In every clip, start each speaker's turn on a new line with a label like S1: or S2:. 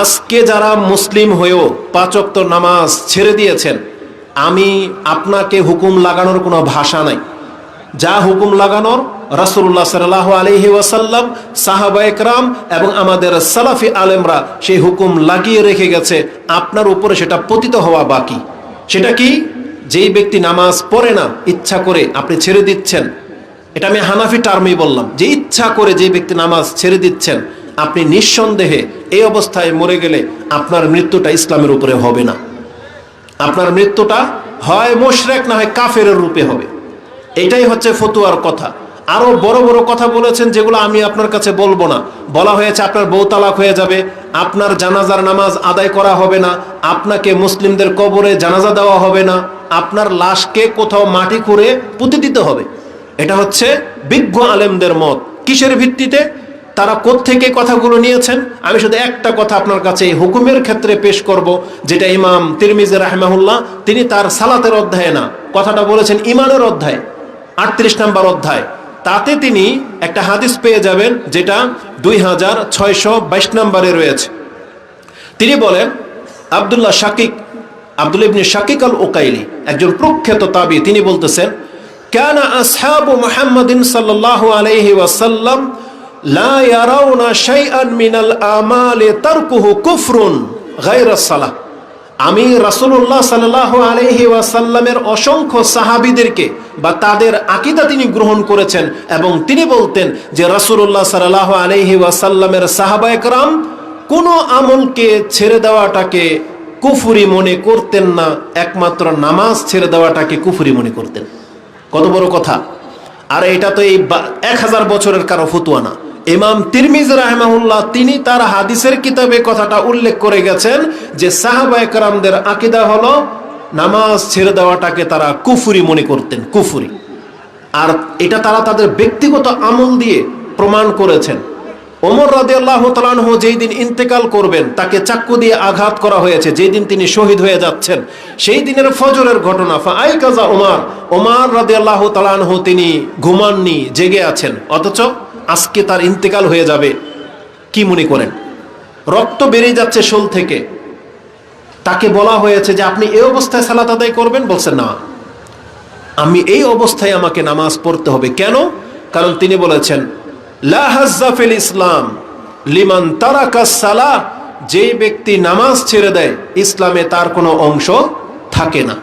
S1: আজকে যারা মুসলিম হয়েও পাঁচক্ত নামাজ ছেড়ে দিয়েছেন, আমি আপনাকে হুকুম লাগানোর কোনো ভাষা নাই। যা হুকুম লাগানোর রাসুল্লাহ সাল্লাহ আলহি ওয়াসাল্লাম, সাহাবা একরাম এবং আমাদের সালাফি আলেমরা সেই হুকুম লাগিয়ে রেখে গেছে। আপনার উপরে সেটা পতিত হওয়া বাকি। সেটা কি? যেই ব্যক্তি নামাজ পড়ে না, ইচ্ছা করে আপনি ছেড়ে দিচ্ছেন। এটা আমি হানাফি টার্মেই বললাম। যে ইচ্ছা করে যে ব্যক্তি নামাজ ছেড়ে দিচ্ছেন আপনি নিঃসন্দেহে এই অবস্থায় মরে গেলে আপনার মৃত্যুটা ইসলামের উপরে হবে না। আপনার মৃত্যুটা হয় মোশরেক না হয় কাফের রূপে হবে। এটাই হচ্ছে ফতুয়ার কথা। আরও বড় বড় কথা বলেছেন যেগুলো আমি আপনার কাছে বলব না। বলা হয়েছে আপনার বউ তালাক হয়ে যাবে, আপনার জানাজার নামাজ আদায় করা হবে না, আপনাকে মুসলিমদের কবরে জানাজা দেওয়া হবে না, আপনার লাশকে কোথাও মাটি খুঁড়ে পুঁতে দিতে হবে। এটা হচ্ছে বিজ্ঞ আলেমদের মত। কিসের ভিত্তিতে? তারা কোত্থেকে কথাগুলো নিয়েছেন? আমি শুধু একটা কথা আপনার কাছে এই হুকুমের ক্ষেত্রে পেশ করব, যেটা ইমাম তিরমিজের রাহমাহুল্লাহ, তিনি তার সালাতের অধ্যায়ে না, কথাটা বলেছেন ইমানের অধ্যায়, আটত্রিশ নম্বর অধ্যায়। তাতে তিনি একটা হাদিস পেয়ে যাবেন, যেটা দুই হাজার ছয়শো বাইশ নম্বরে রয়েছে। তিনি বলেন, আবদুল্লাহ শাকিক আব্দুল ইবনে শাকিক আল ওকাইলি একজন প্রখ্যাত তাবি, তিনি বলতেছেন, কেন আসহাবু মুহাম্মাদিন সাল্লাল্লাহু আলাইহি ওয়াসাল্লাম লা ইয়ারাউনা শাইআন মিনাল আমালে তারকুহু কুফরুন গায়রা সালাহ। আমি রাসুল্লাহ সাল্লাহ আলহি ওয়াসাল্লামের অসংখ্য সাহাবিদেরকে বা তাদের আকিদা তিনি গ্রহণ করেছেন এবং তিনি বলতেন যে রাসুল্লাহ সাল্লাহ আলহি ওয়াসাল্লামের সাহাবা একরাম, কোনো আমলকে ছেড়ে দেওয়াটাকে কুফুরি মনে করতেন না, একমাত্র নামাজ ছেড়ে দেওয়াটাকে কুফুরি মনে করতেন। কত বড় কথা। আর এটা তো এই এক হাজার বছরের কারও ফতুয়া না। ইমাম তিরমিজ রাহমাহুল্লাহ, তিনি তার হাদিসের কিতাবে কথাটা উল্লেখ করে গেছেন যে সাহাবা একরামদের আকিদা হলো নামাজ ছেড়ে দেওয়াটাকে তারা কুফুরি মনে করতেন, কুফুরি। আর এটা তারা তাদের ব্যক্তিগত আমল দিয়ে প্রমাণ করেছেন। ওমর রাদে আল্লাহ তালানহ যেই দিন ইন্তেকাল করবেন, তাকে চাক্কু দিয়ে আঘাত করা হয়েছে, যেই দিন তিনি শহীদ হয়ে যাচ্ছেন, সেই দিনের ফজরের ঘটনা আই কাজা ওমার ওমার রাদে আল্লাহ তালানহ তিনি ঘুমাননি, জেগে আছেন, অথচ আজকে তার ইন্তেকাল হয়ে যাবে। কি মনে করেন? রক্ত বেরিয়ে যাচ্ছে শোল থেকে। তাকে বলা হয়েছে যে, আপনি এই অবস্থায় সালাত আদায় করবেন? বলছে না। আমি এই অবস্থায় আমাকে নামাজ পড়তে হবে। কেন? কারণ তিনি বলেছেন, লা হাজ্জাফিল ইসলাম লিমান তারাকা সালা। যেই ব্যক্তি নামাজ ছেড়ে দেয়, ইসলামে তার কোনো অংশ থাকে না।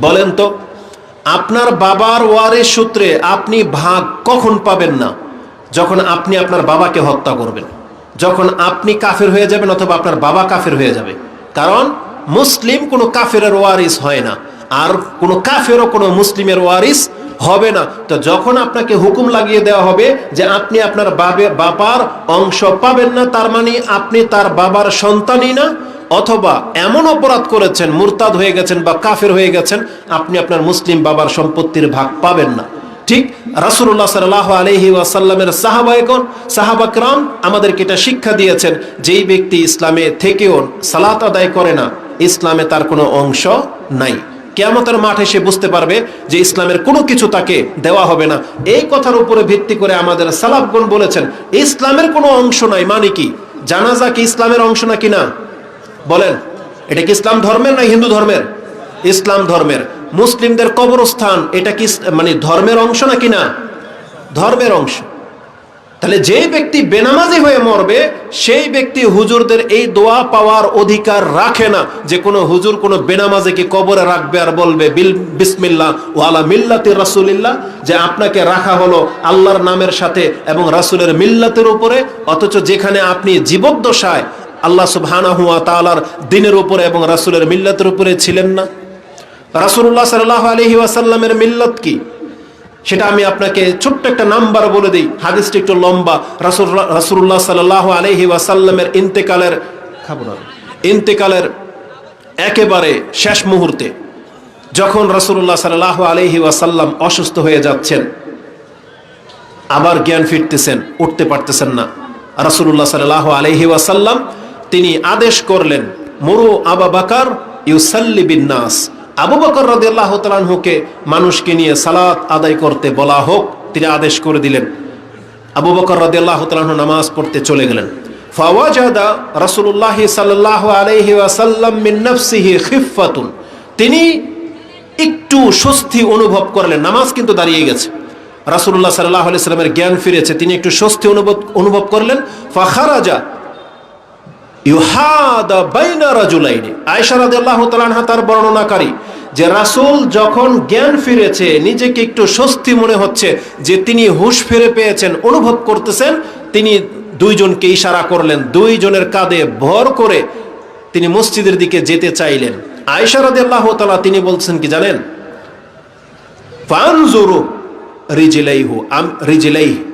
S1: বলেন তো, আপনার বাবার ওয়ারের সূত্রে আপনি ভাগ কখন পাবেন না? যখন আপনি আপনার বাবাকে হত্যা করবেন, যখন আপনি কাফের হয়ে যাবেন অথবা আপনার বাবা কাফের হয়ে যাবে, কারণ মুসলিম কোনো কাফেরের ওয়ারিস হয় না, আর কোনো কাফেরও কোনো মুসলিমের ওয়ারিস হবে না। তো যখন আপনাকে হুকুম লাগিয়ে দেওয়া হবে যে আপনি আপনার বাবে, বাবার অংশ পাবেন না, তার মানে আপনি তার বাবার সন্তানই না, অথবা এমন অপরাধ করেছেন, মুরতাদ হয়ে গেছেন বা কাফের হয়ে গেছেন, আপনি আপনার মুসলিম বাবার সম্পত্তির ভাগ পাবেন না। ঠিক রাসুল্লাহ সাল্লাহ আলহি ওয়াসাল্লামের সাহাবায়কন সাহাবাকরাম আমাদেরকে এটা শিক্ষা দিয়েছেন, যেই ব্যক্তি ইসলামে থেকেও সালাত আদায় করে না, ইসলামে তার কোনো অংশ নাই। কেয়ামতের মাঠে সে বুঝতে পারবে যে ইসলামের কোনো কিছু তাকে দেওয়া হবে না। এই কথার উপরে ভিত্তি করে আমাদের সালাফগণ বলেছেন, ইসলামের কোনো অংশ নাই মানে কি? জানাজা কি ইসলামের অংশ নাকি না? বলেন, এটা কি ইসলাম ধর্মের না হিন্দু ধর্মের? ইসলাম ধর্মের। মুসলিমদের কবরস্থান এটা কি মানে ধর্মের অংশ নাকি না? ধর্মের অংশ। তাহলে যে ব্যক্তি বেনামাজি হয়ে মরবে, সেই ব্যক্তি হুজুরদের এই দোয়া পাওয়ার অধিকার রাখে না যে কোনো হুজুর কোনো বেনামাজিকে কবরে রাখবে আর বলবে, বিল বিসমিল্লাহ, ওয়ালা মিল্লাতে রাসুলিল্লাহ, যে আপনাকে রাখা হলো আল্লাহর নামের সাথে এবং রাসুলের মিল্লাতের উপরে, অথচ যেখানে আপনি জীবদ্দশায় আল্লাহ সুবহানাহু ওয়া তাআলার দিনের উপরে এবং রাসুলের মিল্লাতের উপরে ছিলেন না। রাসূলুল্লাহ সাল্লাল্লাহু আলাইহি ওয়াসাল্লামের মিল্লত কি? সেটা আমি আপনাকে ছোট্ট একটা নাম্বার বলে দিই। হাদিসটি একটু লম্বা। রাসুল রাসুল্লাহ সাল্লাহ আলহি ওয়াসাল্লামের ইন্তেকালের খাব না। ইন্তেকালের একেবারে শেষ মুহূর্তে যখন রাসুল্লাহ সাল্লাহ আলহি ওয়াসাল্লাম অসুস্থ হয়ে যাচ্ছেন, আবার জ্ঞান ফিরতেছেন, উঠতে পারতেছেন না। রাসুল্লাহ সাল্লাহ আলহি ওয়াসাল্লাম তিনি আদেশ করলেন, মরু আবা বাকার ইউসাল্লি বিন নাস। আবু বকর তালানহুকে মানুষকে নিয়ে সালাত আদায় করতে বলা হোক, তিনি আদেশ করে দিলেন। আবু বকর রাদিয়াল্লাহ তালানহু নামাজ পড়তে চলে গেলেন। তিনি একটু স্বস্তি অনুভব করলেন, নামাজ কিন্তু দাঁড়িয়ে গেছে। রাসূলুল্লাহ সাল্লাল্লাহু আলাইহি সাল্লামের জ্ঞান ফিরেছে, তিনি একটু স্বস্তি অনুভব অনুভব করলেন। ফাখারাজা ইউহাদা বাইনা রাজুলাইনি। আয়েশা রাদিয়াল্লাহু তাআলা তার বর্ণনাকারী যে রাসূল যখন জ্ঞান ফিরেছে, নিজেকে একটু স্বস্তি মনে হচ্ছে যে তিনি হুঁশ ফিরে পেয়েছেন, অনুভব করতেছেন, তিনি দুইজনকে ইশারা করলেন, দুইজনের কাঁধে ভর করে তিনি মসজিদের দিকে যেতে চাইলেন। আয়েশা রাদিয়াল্লাহু তিনি বলছেন কি জানেন? ফানজুরু রিজিলাইহু, আম রিজিলাইহি।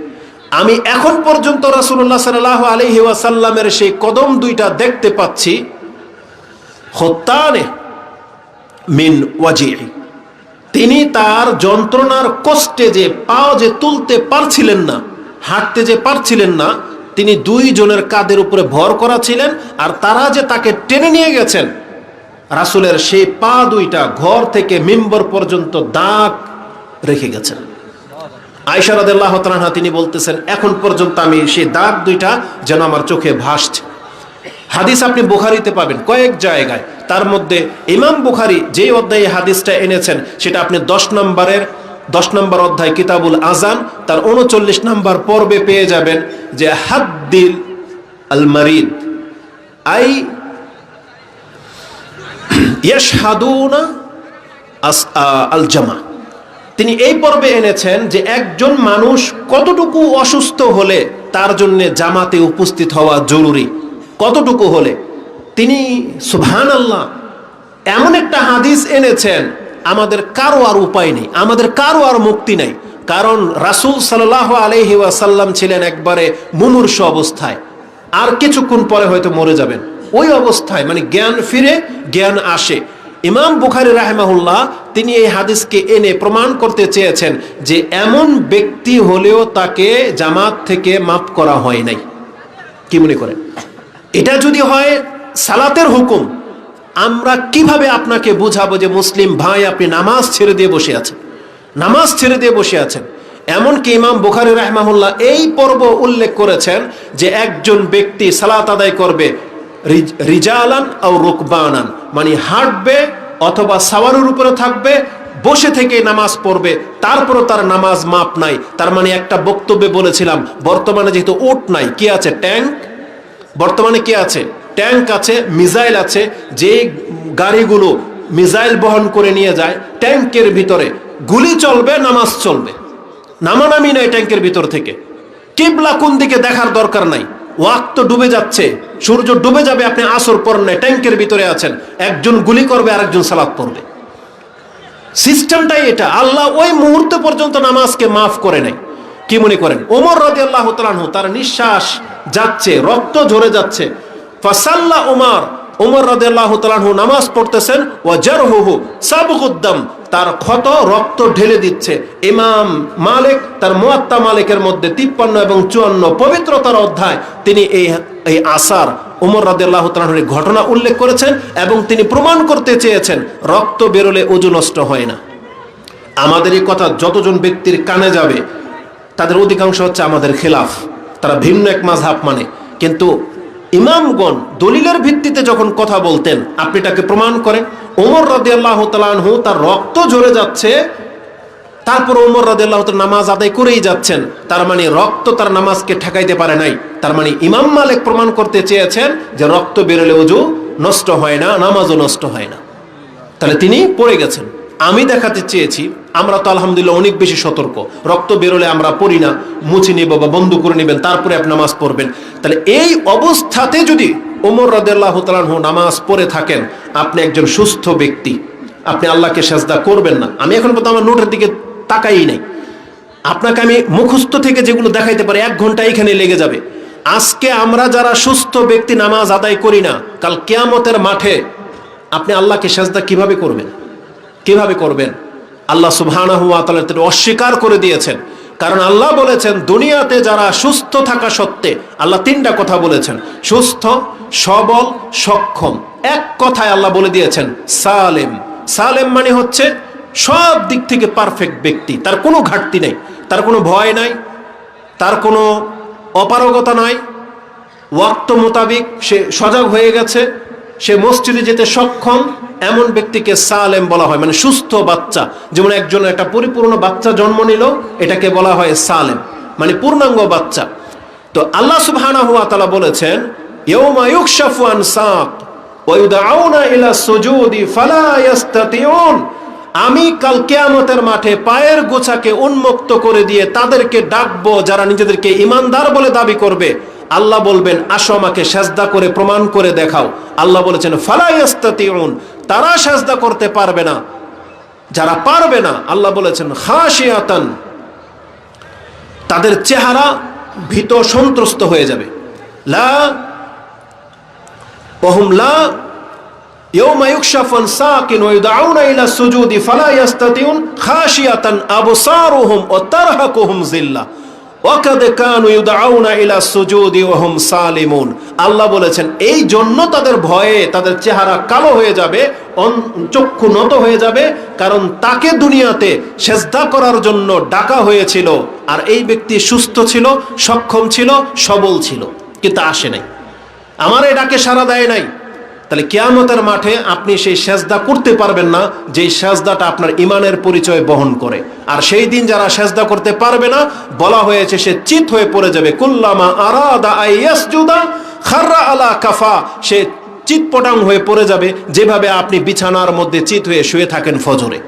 S1: আমি এখন পর্যন্ত রাসূলুল্লাহ সাল্লাল্লাহু আলাইহি ওয়াসাল্লামের সেই কদম দুইটা দেখতে পাচ্ছি। হত্তানে মিন ওয়াজিই তিনি তার যন্ত্রণার কষ্টে যে পাও যে তুলতে পারছিলেন না, হাঁটতে যে পারছিলেন না, তিনি দুই জনের কাদের উপরে ভর করা ছিলেন আর তারা যে তাকে টেনে নিয়ে গেছেন, রাসুলের সেই পা দুইটা ঘর থেকে মেম্বর পর্যন্ত দাগ রেখে গেছেন। আয়সা রাদিয়াল্লাহু তাআলা তিনি বলতেছেন, এখন পর্যন্ত আমি সেই দাগ দুইটা যেন আমার চোখে ভাসছে। হাদিস আপনি বুখারিতে পাবেন, কয়েক জায়গায়। তার মধ্যে ইমাম বুখারি যেই অধ্যায়ে হাদিসটা এনেছেন, সেটা আপনি দশ নম্বরের, দশ নম্বর অধ্যায় কিতাবুল আজান তার উনচল্লিশ নম্বর পর্বে পেয়ে যাবেন যে, হাদ্দিল আল মারিদ, আই ইয়াশহাদুনা আস আল জামা। তিনি এই পর্বে এনেছেন যে একজন মানুষ কতটুকু অসুস্থ হলে তার জন্য জামাতে উপস্থিত হওয়া জরুরি। কতটুকু হলে? তিনি সুবহান আল্লাহ এমন একটা হাদিস এনেছেন, আমাদের কারও আর উপায় নেই, আমাদের কারও আর মুক্তি নেই। কারণ রাসূল সাল্লাহ আলহি ওয়াসাল্লাম ছিলেন একবারে মুমূর্ষ অবস্থায়। আর কিছুক্ষণ পরে হয়তো মরে যাবেন। ওই অবস্থায় মানে জ্ঞান ফিরে, জ্ঞান আসে। ইমাম বুখারি রাহেমাহুল্লাহ, তিনি এই হাদিসকে এনে প্রমাণ করতে চেয়েছেন যে এমন ব্যক্তি হলেও তাকে জামাত থেকে মাফ করা হয় নাই। কি মনে করেন? এটা যদি হয় সালাতের হুকুম, আমরা কীভাবে আপনাকে বুঝাবো যে মুসলিম ভাই আপনি নামাজ ছেড়ে দিয়ে বসে আছেন? নামাজ ছেড়ে দিয়ে বসে আছেন। এমনকি ইমাম বুখারি রাহমাহুল্লাহ এই পর্ব উল্লেখ করেছেন যে একজন ব্যক্তি সালাত আদায় করবে রিজালান ও রুকবানান মানে হাঁটবে অথবা সাওয়ারের উপরে থাকবে, বসে থেকে নামাজ পড়বে, তারপরও তার নামাজ মাপ নাই। তার মানে একটা বক্তব্যে বলেছিলাম, বর্তমানে যেহেতু ওট নাই, কি আছে? ট্যাঙ্ক? বর্তমানে কি আছে? ট্যাঙ্ক আছে, মিসাইল আছে যে গাড়িগুলো মিসাইল বহন করে নিয়ে যায়, ট্যাঙ্কের ভিতরে। গুলি চলবে, নামাজ চলবে। নামানামি নাই ট্যাঙ্কের ভিতর থেকে। কিবলা কোন দিকে দেখার দরকার নাই। ডুবে যাচ্ছে, সূর্য ডুবে যাবে, আপনি আসর ট্যাঙ্কের ভিতরে আছেন, একজন গুলি করবে আর একজন সালাদ পড়বে। সিস্টেমটাই এটা। আল্লাহ ওই মুহূর্ত পর্যন্ত নামাজকে মাফ করে নেয় কি মনে করেন? ওমর রাজি আল্লাহ তার নিঃশ্বাস যাচ্ছে, রক্ত ঝরে যাচ্ছে। ফাসাল্লা ওমর ওমর রাজি আল্লাহ তালানহু নামাজ পড়তেছেন ও জার হুহু সাবুকুদ্দম তার ক্ষত রক্ত ঢেলে দিচ্ছে। ইমাম মালিক, তার মুয়াত্তা মালিকের মধ্যে তিপ্পান্ন এবং চুয়ান্ন পবিত্রতার অধ্যায়, তিনি এই এই আসার উমর তালাহের ঘটনা উল্লেখ করেছেন এবং তিনি প্রমাণ করতে চেয়েছেন, রক্ত বেরোলে ওজু নষ্ট হয় না। আমাদের এই কথা যতজন ব্যক্তির কানে যাবে, তাদের অধিকাংশ হচ্ছে আমাদের খেলাফ। তারা ভিন্ন এক মাঝহাব মানে। কিন্তু ইমামগণ দলিলের ভিত্তিতে যখন কথা বলতেন, আপনি তাকে প্রমাণ করেন। ওমর রাদে আল্লাহ তালানহু তার রক্ত ঝরে যাচ্ছে, তারপর ওমর রাদে আল্লাহ নামাজ আদায় করেই যাচ্ছেন। তার মানে রক্ত তার নামাজকে ঠেকাইতে পারে নাই। তার মানে ইমাম মালিক প্রমাণ করতে চেয়েছেন যে রক্ত বেরোলে অজু নষ্ট হয় না, নামাজও নষ্ট হয় না। তাহলে তিনি পড়ে গেছেন। আমি দেখাতে চেয়েছি, আমরা তো আলহামদুলিল্লাহ অনেক বেশি সতর্ক। রক্ত বেরোলে আমরা পড়ি না, মুছে নিব বা বন্ধ করে নেবেন, তারপরে আপনি নামাজ পড়বেন। তাহলে এই অবস্থাতে যদি ওমর রাদেল্লাহ তালাহু নামাজ পড়ে থাকেন, আপনি একজন সুস্থ ব্যক্তি। আপনি আল্লাহকে সেজদা করবেন না। আমি এখন পর্যন্ত আমার নোটের দিকে তাকাই নাই। আপনাকে আমি মুখস্থ থেকে যেগুলো দেখাইতে পারি, এক ঘণ্টা এখানে লেগে যাবে। আজকে আমরা যারা সুস্থ ব্যক্তি, নামাজ আদায় করি না, কাল কেয়ামতের মাঠে আপনি আল্লাহকে সেজদা কীভাবে করবেন? কীভাবে করবেন? আল্লাহ সুবহানাহু ওয়া তাআলা তিনি অস্বীকার করে দিয়েছেন। কারণ আল্লাহ বলেছেন, দুনিয়াতে যারা সুস্থ থাকা সত্ত্বে, আল্লাহ তিনটা কথা বলেছেন। সুস্থ, সবল, সক্ষম। এক কথায় আল্লাহ বলে দিয়েছেন, সালেম। সালেম মানে হচ্ছে সব দিক থেকে পারফেক্ট ব্যক্তি। তার কোনো ঘাটতি নেই। তার কোনো ভয় নাই। তার কোনো অপারগতা নাই। ওয়াক্ত মোতাবিক সে সজাগ হয়ে গেছে। সে মসজিদে যেতে সক্ষম। এমন ব্যক্তিকে সালেম বলা হয় মানে সুস্থ বাচ্চা। যেমন একজন একটা পরিপূর্ণ বাচ্চা জন্ম নিল, এটাকে বলা হয় সালেম মানে পূর্ণাঙ্গ বাচ্চা। তো আল্লাহ সুবহানাহু ওয়া তাআলা বলেছেন আন সাক ওয়া ইউদআউনা ইলা সুজুদি ফালা আমি কাল কেয়ামতের মাঠে পায়ের গোছাকে উন্মুক্ত করে দিয়ে তাদেরকে ডাকবো, যারা নিজেদেরকে ইমানদার বলে দাবি করবে। আল্লাহ বলবেন আসো আমাকে সেজদা করে প্রমাণ করে দেখাও আল্লাহ বলেছেন ফালাইয়াস্তাতিউন তারা সেজদা করতে পারবে না যারা পারবে না আল্লাহ বলেছেন খাশিয়াতান তাদের চেহারা ভীত সন্ত্রস্ত হয়ে যাবে লা ওহুম লা يوم يكشف عن ساق ويدعون الى السجود فلا يستطيعون خاشيه ابصارهم وترهقهم ذله আল্লাহ বলেছেন, এই জন্য তাদের ভয়ে তাদের চেহারা কালো হয়ে যাবে চক্ষু নত হয়ে যাবে, কারণ তাকে দুনিয়াতে সেজদা করার জন্য ডাকা হয়েছিল। আর এই ব্যক্তি সুস্থ ছিল, সক্ষম ছিল, সবল ছিল, কিন্তু আসে নাই। আমার এটাকে সারা দেয় নাই। তাহলে কেয়ামতের মাঠে আপনি সেই সেজদা করতে পারবেন না, যেই সেজদাটা আপনার ইমানের পরিচয় বহন করে। আর সেই দিন যারা সেজদা করতে পারবে না, বলা হয়েছে সে চিত হয়ে পড়ে যাবে। কুল্লামা আরাদা আইয়াসজুদা খাররা আলা কাফা। সে চিৎপটাং হয়ে পড়ে যাবে, যেভাবে আপনি বিছানার মধ্যে চিত হয়ে শুয়ে থাকেন ফজরে।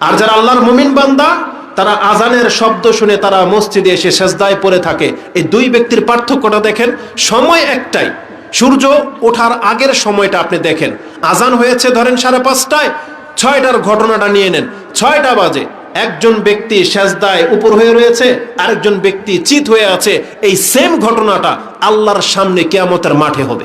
S1: আর যারা আল্লাহর মুমিন বান্দা, তারা আজানের শব্দ শুনে তারা মসজিদে এসে সেজদায় পড়ে থাকে। এই দুই ব্যক্তির পার্থক্যটা দেখেন, সময় একটাই। সূর্য ওঠার আগের সময়টা আপনি দেখেন। আজান হয়েছে ধরেন সাড়ে পাঁচটায়, ছয়টার ঘটনাটা নিয়ে নেন। ছয়টা বাজে, একজন ব্যক্তি শেষদায় উপর হয়ে রয়েছে, আরেকজন ব্যক্তি চিত হয়ে আছে। এই সেম ঘটনাটা আল্লাহর সামনে কেয়ামতের মাঠে হবে।